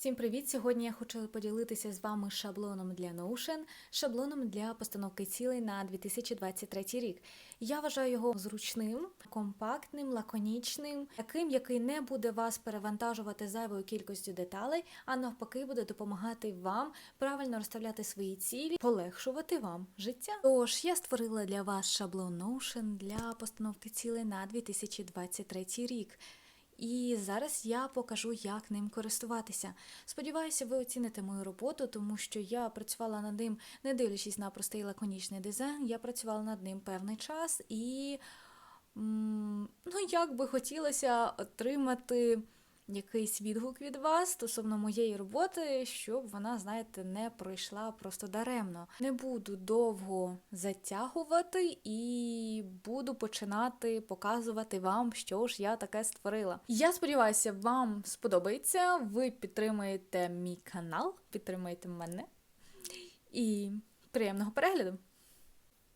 Всім привіт! Сьогодні я хочу поділитися з вами шаблоном для Notion, шаблоном для постановки цілей на 2023 рік. Я вважаю його зручним, компактним, лаконічним, таким, який не буде вас перевантажувати зайвою кількістю деталей, а навпаки, буде допомагати вам правильно розставляти свої цілі, полегшувати вам життя. Тож я створила для вас шаблон Notion для постановки цілей на 2023 рік. І зараз я покажу, як ним користуватися. Сподіваюся, ви оціните мою роботу, тому що я працювала над ним, не дивлячись на простий лаконічний дизайн, я працювала над ним певний час і ну, як би хотілося отримати якийсь відгук від вас стосовно моєї роботи, щоб вона, знаєте, не пройшла просто даремно. Не буду довго затягувати і буду починати показувати вам, що ж я таке створила. Я сподіваюся, вам сподобається. Ви підтримуєте мій канал, підтримуєте мене. І приємного перегляду!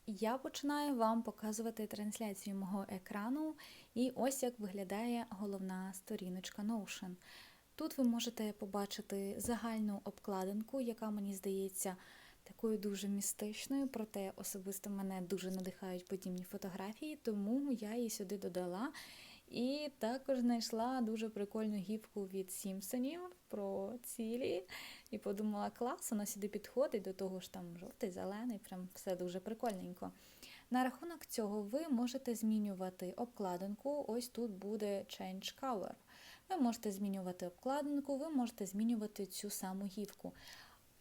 Я починаю вам показувати трансляцію мого екрану, і ось як виглядає головна сторіночка Notion. Тут ви можете побачити загальну обкладинку, яка мені здається такою дуже містичною, проте особисто мене дуже надихають подібні фотографії, тому я її сюди додала. І також знайшла дуже прикольну гіпку від Сімпсонів про цілі. І подумала, клас, вона сюди підходить, до того ж там жовтий, зелений, прям все дуже прикольненько. На рахунок цього ви можете змінювати обкладинку. Ось тут буде Change Cover. Ви можете змінювати обкладинку, ви можете змінювати цю саму гівку.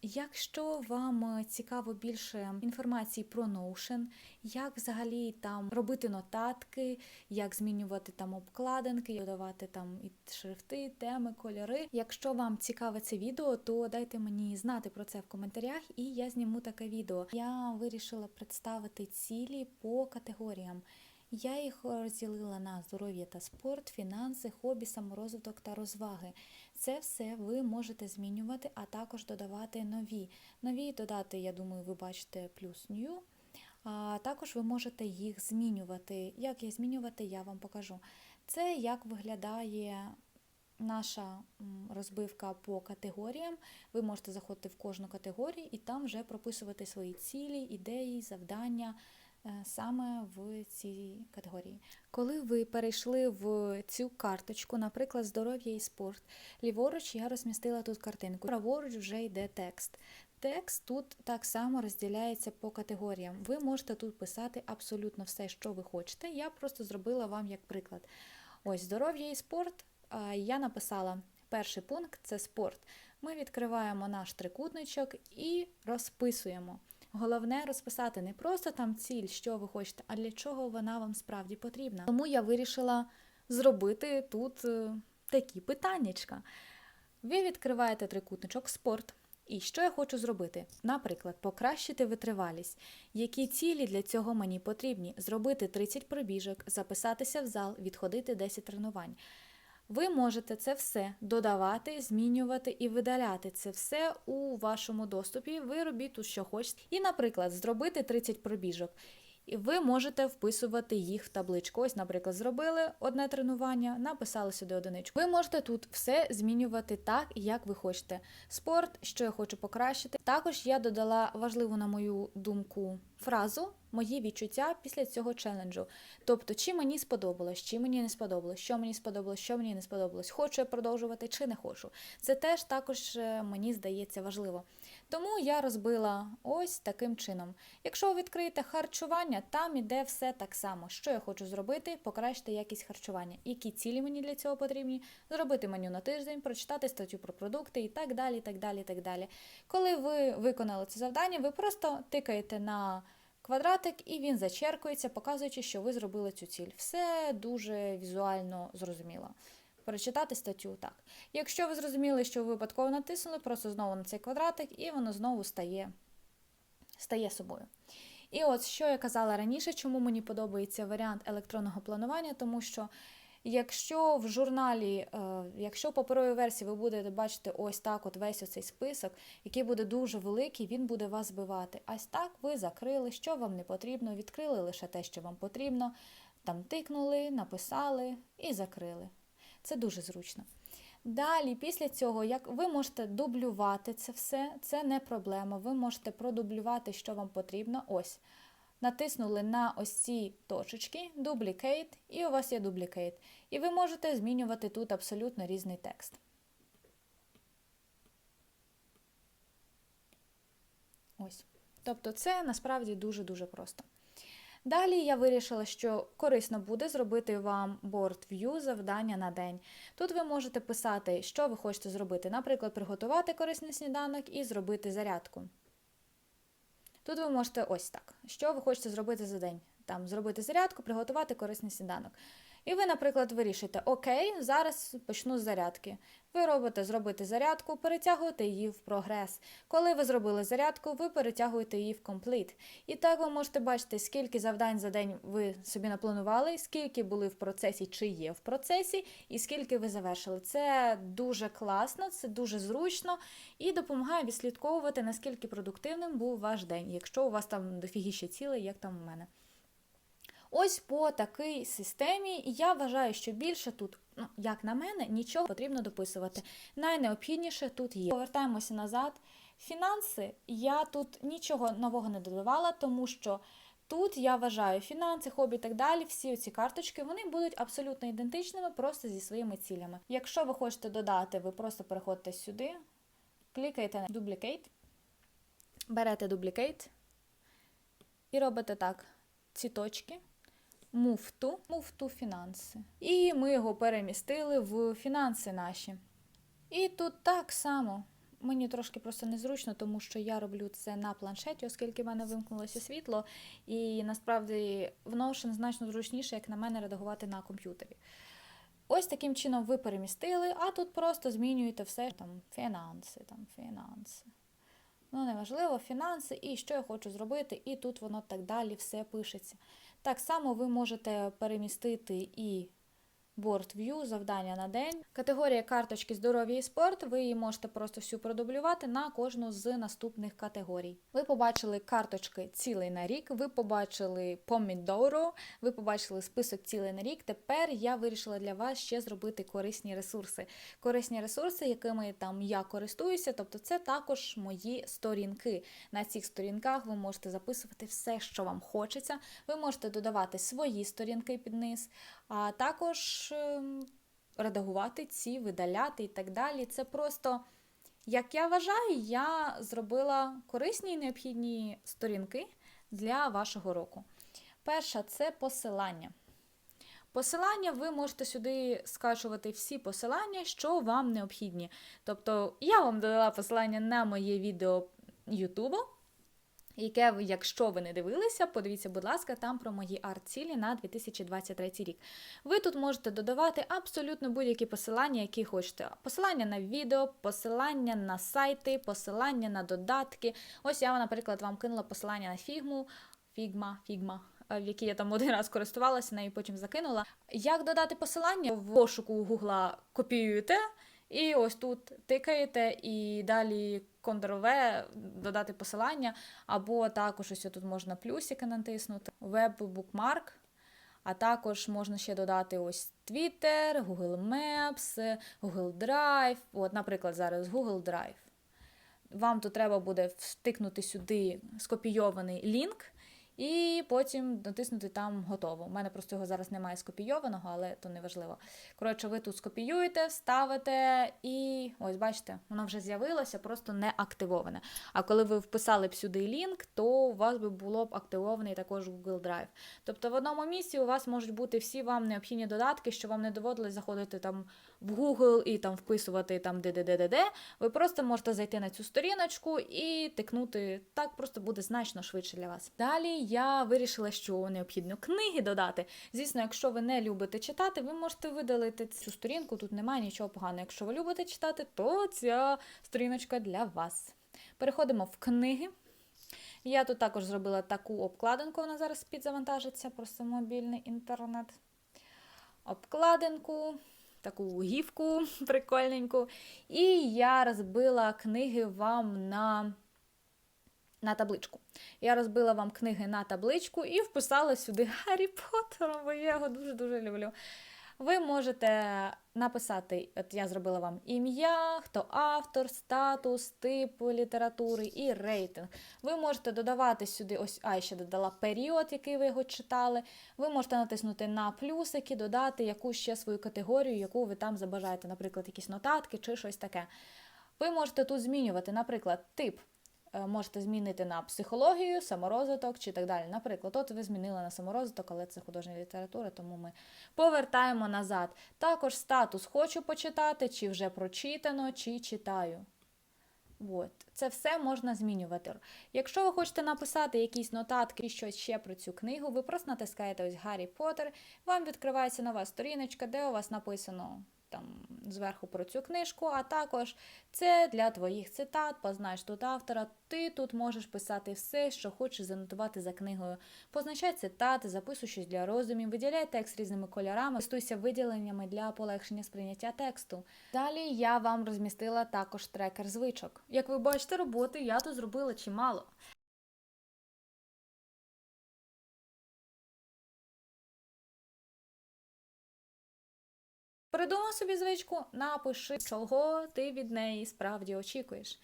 Якщо вам цікаво більше інформації про Notion, як взагалі там робити нотатки, як змінювати там обкладинки, додавати там і шрифти, теми, кольори. Якщо вам цікаве це відео, то дайте мені знати про це в коментарях, і я зніму таке відео. Я вирішила представити цілі по категоріям. Я їх розділила на здоров'я та спорт, фінанси, хобі, саморозвиток та розваги. Це все ви можете змінювати, а також додавати нові. Нові додати, я думаю, ви бачите плюс new. А також ви можете їх змінювати. Як їх змінювати, я вам покажу. Це як виглядає наша розбивка по категоріям. Ви можете заходити в кожну категорію і там вже прописувати свої цілі, ідеї, завдання. Саме в цій категорії. Коли ви перейшли в цю карточку, наприклад, здоров'я і спорт, ліворуч я розмістила тут картинку, праворуч вже йде текст. Текст тут так само розділяється по категоріям. Ви можете тут писати абсолютно все, що ви хочете. Я просто зробила вам як приклад. Ось здоров'я і спорт. Я написала перший пункт це спорт. Ми відкриваємо наш трикутничок і розписуємо. Головне розписати не просто там ціль, що ви хочете, а для чого вона вам справді потрібна. Тому я вирішила зробити тут е, такі питаннячка. Ви відкриваєте трикутничок спорт. І що я хочу зробити? Наприклад, покращити витривалість. Які цілі для цього мені потрібні? Зробити 30 пробіжок, записатися в зал, відходити 10 тренувань. Ви можете це все додавати, змінювати і видаляти це все у вашому доступі. Ви робіть тут, що хочете. І, наприклад, зробити 30 пробіжок. І ви можете вписувати їх в табличку. Ось, наприклад, зробили одне тренування, написали сюди одиничку. Ви можете тут все змінювати так, як ви хочете. Спорт, що я хочу покращити. Також я додала важливу, на мою думку, фразу мої відчуття після цього челенджу. Тобто, чи мені сподобалось, чи мені не сподобалось, що мені сподобалось, що мені не сподобалось, хочу я продовжувати чи не хочу. Це теж також е, мені здається важливо. Тому я розбила ось таким чином. Якщо ви відкриєте харчування, там іде все так само. Що я хочу зробити, покращити якість харчування, які цілі мені для цього потрібні, зробити меню на тиждень, прочитати статтю про продукти і так далі. так далі, так далі. Коли ви виконали це завдання, ви просто тикаєте на квадратик, і він зачеркується, показуючи, що ви зробили цю ціль. Все дуже візуально зрозуміло. Перечитати статтю так. Якщо ви зрозуміли, що ви випадково натиснули, просто знову на цей квадратик, і воно знову стає, стає собою. І от що я казала раніше, чому мені подобається варіант електронного планування, тому що Якщо в журналі, е, якщо в паперовій версії ви будете бачити ось так от весь оцей список, який буде дуже великий, він буде вас збивати. Ось так ви закрили, що вам не потрібно, відкрили лише те, що вам потрібно, там тикнули, написали і закрили. Це дуже зручно. Далі, після цього, як ви можете дублювати це все, це не проблема. Ви можете продублювати, що вам потрібно. Ось. Натиснули на ось ці точечки, Duplicate, і у вас є Duplicate. І ви можете змінювати тут абсолютно різний текст. Ось. Тобто це насправді дуже-дуже просто. Далі я вирішила, що корисно буде зробити вам view завдання на день. Тут ви можете писати, що ви хочете зробити. Наприклад, приготувати корисний сніданок і зробити зарядку. Тут ви можете ось так. Що ви хочете зробити за день? Там зробити зарядку, приготувати корисний сніданок. І ви, наприклад, вирішите, окей, зараз почну з зарядки. Ви робите зробити зарядку, перетягуєте її в прогрес. Коли ви зробили зарядку, ви перетягуєте її в Complete. І так ви можете бачити, скільки завдань за день ви собі напланували, скільки були в процесі чи є в процесі, і скільки ви завершили. Це дуже класно, це дуже зручно і допомагає відслідковувати, наскільки продуктивним був ваш день, якщо у вас там дофігіще цілий, як там у мене. Ось по такій системі я вважаю, що більше тут, ну, як на мене, нічого потрібно дописувати. Найнеобхідніше тут є. Повертаємося назад. Фінанси я тут нічого нового не додавала, тому що тут я вважаю фінанси, хобі і так далі. Всі ці карточки вони будуть абсолютно ідентичними, просто зі своїми цілями. Якщо ви хочете додати, ви просто переходите сюди, клікаєте на Duplicate, берете Duplicate і робите так: ці точки. Move to фінанси. І ми його перемістили в фінанси наші. І тут так само. Мені трошки просто незручно, тому що я роблю це на планшеті, оскільки в мене вимкнулося світло, і насправді в Notion значно зручніше, як на мене, редагувати на комп'ютері. Ось таким чином ви перемістили, а тут просто змінюєте все там фінанси, там фінанси. Ну, неважливо, фінанси і що я хочу зробити, і тут воно так далі все пишеться. Так само ви можете перемістити і Board View, завдання на день. Категорія карточки здоров'я і спорт, ви її можете просто всю продублювати на кожну з наступних категорій. Ви побачили карточки цілий на рік, ви побачили помідору, ви побачили список цілий на рік. Тепер я вирішила для вас ще зробити корисні ресурси. Корисні ресурси, якими там я користуюся, тобто це також мої сторінки. На цих сторінках ви можете записувати все, що вам хочеться. Ви можете додавати свої сторінки під низ а також ем, редагувати ці, видаляти і так далі. Це просто, як я вважаю, я зробила корисні і необхідні сторінки для вашого року. Перша це посилання. Посилання ви можете сюди скачувати всі посилання, що вам необхідні. Тобто, я вам додала посилання на моє відео Ютубу яке ви, якщо ви не дивилися, подивіться, будь ласка, там про мої арт-цілі на 2023 рік. Ви тут можете додавати абсолютно будь-які посилання, які хочете. Посилання на відео, посилання на сайти, посилання на додатки. Ось я, наприклад, вам кинула посилання на фігму, фігма, фігма. В якій я там один раз користувалася, нею потім закинула. Як додати посилання в пошуку Гугла копіюєте, і ось тут тикаєте, і далі Ctrl-V, додати посилання, або також ось тут можна плюсики натиснути, веб-букмарк, а також можна ще додати ось Twitter, Google Maps, Google Drive. От, Наприклад, зараз Google Drive. Вам тут треба буде втикнути сюди скопійований лінк. І потім натиснути там готово. У мене просто його зараз немає скопійованого, але то не важливо. Коротше, ви тут скопіюєте, ставите, і ось бачите, воно вже з'явилося, просто не активоване. А коли ви вписали б сюди лінк, то у вас би було б активований також Google Drive. Тобто в одному місці у вас можуть бути всі вам необхідні додатки, що вам не доводилось заходити там в Google і там вписувати там де-де-де-де-де. Ви просто можете зайти на цю сторіночку і тикнути. Так просто буде значно швидше для вас. Далі я вирішила, що необхідно книги додати. Звісно, якщо ви не любите читати, ви можете видалити цю сторінку, тут немає нічого поганого. Якщо ви любите читати, то ця сторіночка для вас. Переходимо в книги. Я тут також зробила таку обкладинку, вона зараз підзавантажиться, просто мобільний інтернет. Обкладинку, таку гівку прикольненьку. І я розбила книги вам на на табличку. Я розбила вам книги на табличку і вписала сюди Гаррі Поттера, бо я його дуже-дуже люблю. Ви можете написати, от я зробила вам ім'я, хто автор, статус, тип літератури і рейтинг. Ви можете додавати сюди, ось, а я ще додала період, який ви його читали. Ви можете натиснути на плюсики, додати якусь ще свою категорію, яку ви там забажаєте, наприклад, якісь нотатки чи щось таке. Ви можете тут змінювати, наприклад, тип. Е, Можете змінити на психологію, саморозвиток чи так далі. Наприклад, от ви змінили на саморозвиток, але це художня література, тому ми повертаємо назад. Також статус хочу почитати, чи вже прочитано, чи читаю. От. Це все можна змінювати. Якщо ви хочете написати якісь нотатки, щось ще про цю книгу, ви просто натискаєте ось Гаррі Поттер, вам відкривається нова сторіночка, де у вас написано там зверху про цю книжку, а також це для твоїх цитат, познаєш тут автора. Ти тут можеш писати все, що хочеш занотувати за книгою. Позначай цитати, записуй щось для роздумів, виділяй текст різними кольорами, користуйся виділеннями для полегшення сприйняття тексту. Далі я вам розмістила також трекер звичок. Як ви бачите, роботи я тут зробила чимало. Придумав собі звичку, напиши, чого ти від неї справді очікуєш.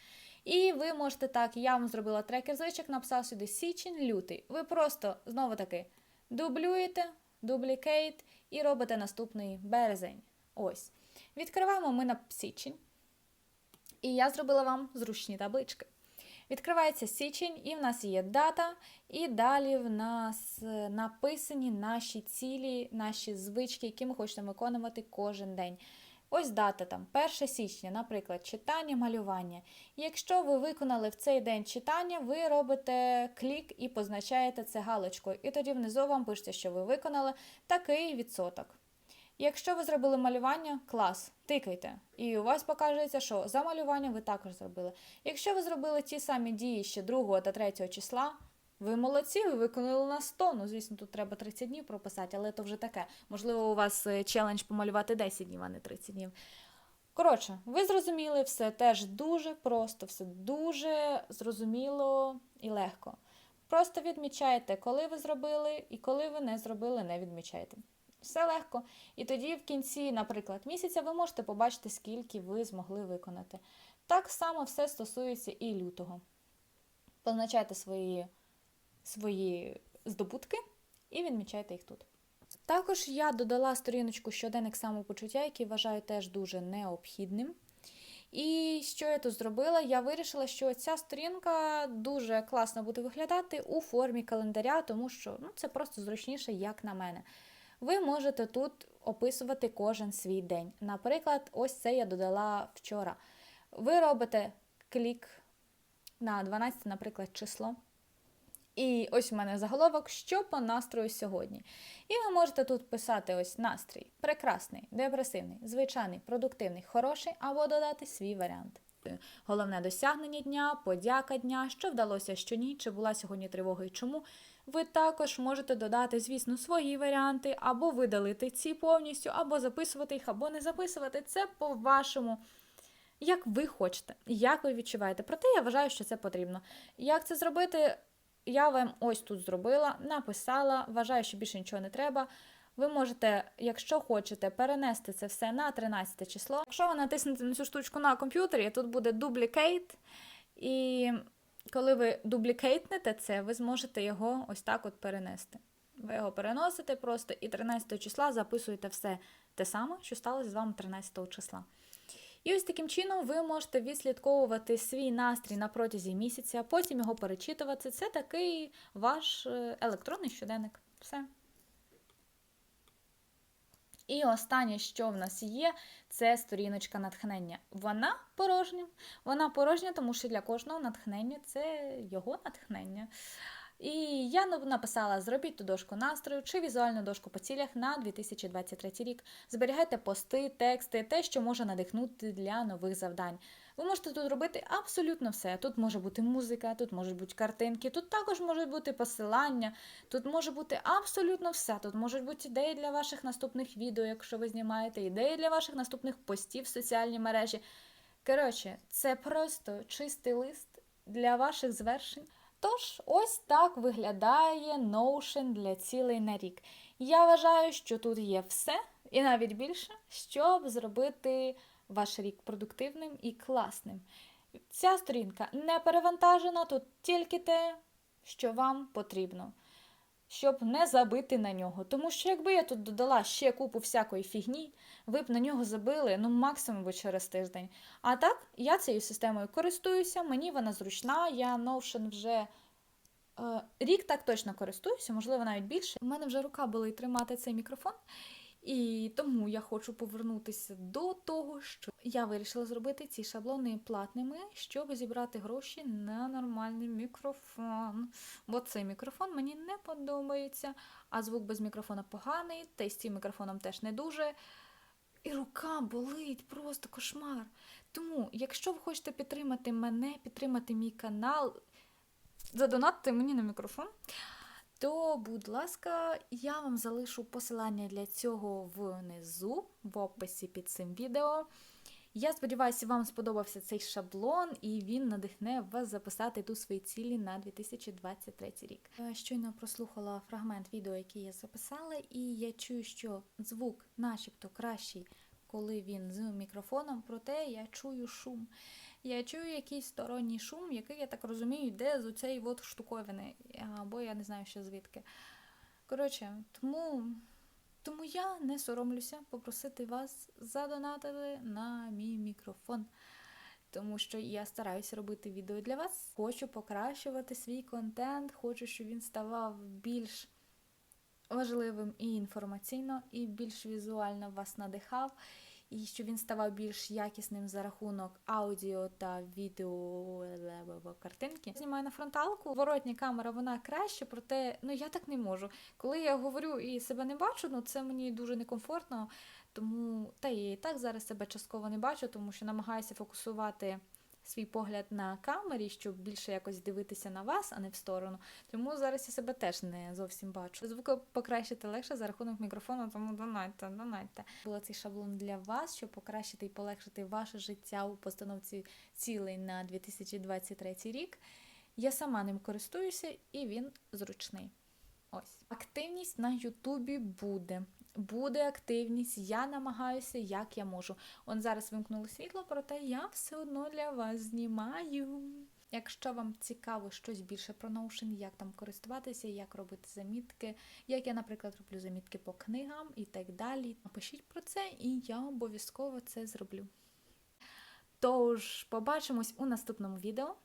І ви можете так, я вам зробила трекер звичок, написав сюди січень, лютий. Ви просто знову таки дублюєте, дублікейт і робите наступний березень. Ось. Відкриваємо ми на січень. І я зробила вам зручні таблички. Відкривається січень, і в нас є дата, і далі в нас е, написані наші цілі, наші звички, які ми хочемо виконувати кожен день. Ось дата там, 1 січня, наприклад, читання, малювання. Якщо ви виконали в цей день читання, ви робите клік і позначаєте це галочкою. І тоді внизу вам пишеться, що ви виконали такий відсоток. Якщо ви зробили малювання, клас, тикайте. І у вас покажеться, що за малювання ви також зробили. Якщо ви зробили ті самі дії ще 2 та 3 числа, ви молодці, ви виконали на 100. Ну, звісно, тут треба 30 днів прописати, але то вже таке. Можливо, у вас е, челендж помалювати 10 днів, а не 30 днів. Коротше, ви зрозуміли, все теж дуже просто, все дуже зрозуміло і легко. Просто відмічаєте, коли ви зробили, і коли ви не зробили, не відмічаєте. Все легко. І тоді в кінці, наприклад, місяця ви можете побачити, скільки ви змогли виконати. Так само все стосується і лютого. Позначайте свої, свої здобутки і відмічайте їх тут. Також я додала сторіночку щоденник самопочуття, який вважаю теж дуже необхідним. І що я тут зробила? Я вирішила, що ця сторінка дуже класно буде виглядати у формі календаря, тому що ну, це просто зручніше, як на мене. Ви можете тут описувати кожен свій день. Наприклад, ось це я додала вчора. Ви робите клік на 12, наприклад, число. І ось у мене заголовок, що по настрою сьогодні. І ви можете тут писати ось настрій: прекрасний, депресивний, звичайний, продуктивний, хороший, або додати свій варіант. Головне досягнення дня, подяка дня, що вдалося, що ні, чи була сьогодні тривога і чому. Ви також можете додати, звісно, свої варіанти, або видалити ці повністю, або записувати їх, або не записувати. Це по-вашому. Як ви хочете, як ви відчуваєте. Проте я вважаю, що це потрібно. Як це зробити? Я вам ось тут зробила, написала, вважаю, що більше нічого не треба. Ви можете, якщо хочете, перенести це все на 13 число. Якщо ви натиснете на цю штучку на комп'ютері, тут буде duplicate, і коли ви дублікейтнете це, ви зможете його ось так от перенести. Ви його переносите просто і 13 числа записуєте все те саме, що сталося з вами 13 числа. І ось таким чином ви можете відслідковувати свій настрій на протязі місяця, потім його перечитувати. Це такий ваш е, електронний щоденник. Все. І останнє, що в нас є, це сторіночка натхнення. Вона порожня. Вона порожня, тому що для кожного натхнення це його натхнення. І я написала: зробіть ту дошку настрою чи візуальну дошку по цілях на 2023 рік. Зберігайте пости, тексти, те, що може надихнути для нових завдань. Ви можете тут робити абсолютно все. Тут може бути музика, тут можуть бути картинки, тут також можуть бути посилання, тут може бути абсолютно все. Тут можуть бути ідеї для ваших наступних відео, якщо ви знімаєте, ідеї для ваших наступних постів в соціальній мережі. Коротше, це просто чистий лист для ваших звершень. Тож, ось так виглядає Notion для цілей на рік. Я вважаю, що тут є все, і навіть більше, щоб зробити ваш рік продуктивним і класним. Ця сторінка не перевантажена, тут тільки те, що вам потрібно, щоб не забити на нього. Тому що якби я тут додала ще купу всякої фігні, ви б на нього забили ну максимум би через тиждень. А так, я цією системою користуюся, мені вона зручна, я Notion вже. е, Рік так точно користуюся, можливо, навіть більше. У мене вже рука болить тримати цей мікрофон, і тому я хочу повернутися до того, що я вирішила зробити ці шаблони платними, щоб зібрати гроші на нормальний мікрофон. Бо цей мікрофон мені не подобається, а звук без мікрофона поганий, та й з цим мікрофоном теж не дуже. І рука болить, просто кошмар. Тому, якщо ви хочете підтримати мене, підтримати мій канал, задонатьте мені на мікрофон, то, будь ласка, я вам залишу посилання для цього внизу, в описі під цим відео. Я сподіваюся, вам сподобався цей шаблон, і він надихне вас записати тут свої цілі на 2023 рік. Щойно прослухала фрагмент відео, який я записала, і я чую, що звук, начебто, кращий, коли він з мікрофоном, проте я чую шум. Я чую якийсь сторонній шум, який, я так розумію, йде з оцеї от штуковини, або я не знаю, що звідки. Коротше, тому, тому я не соромлюся попросити вас задонатити на мій мікрофон. Тому що я стараюся робити відео для вас. Хочу покращувати свій контент, хочу, щоб він ставав більш важливим і інформаційно, і більш візуально вас надихав, і щоб він ставав більш якісним за рахунок аудіо та відео картинки. Знімаю на фронталку. Воротня камера вона краще, проте ну я так не можу. Коли я говорю і себе не бачу, ну це мені дуже некомфортно. Тому та я і так зараз себе частково не бачу, тому що намагаюся фокусувати свій погляд на камері, щоб більше якось дивитися на вас, а не в сторону. Тому зараз я себе теж не зовсім бачу. Звук покращити легше за рахунок мікрофону, тому донайте, донайте. Було цей шаблон для вас, щоб покращити і полегшити ваше життя у постановці цілей на 2023 рік. Я сама ним користуюся, і він зручний. Ось активність на Ютубі буде. Буде активність, я намагаюся, як я можу. Он зараз вимкнуло світло, проте я все одно для вас знімаю. Якщо вам цікаво щось більше про Notion, як там користуватися, як робити замітки, як я, наприклад, роблю замітки по книгам і так далі, напишіть про це, і я обов'язково це зроблю. Тож, побачимось у наступному відео.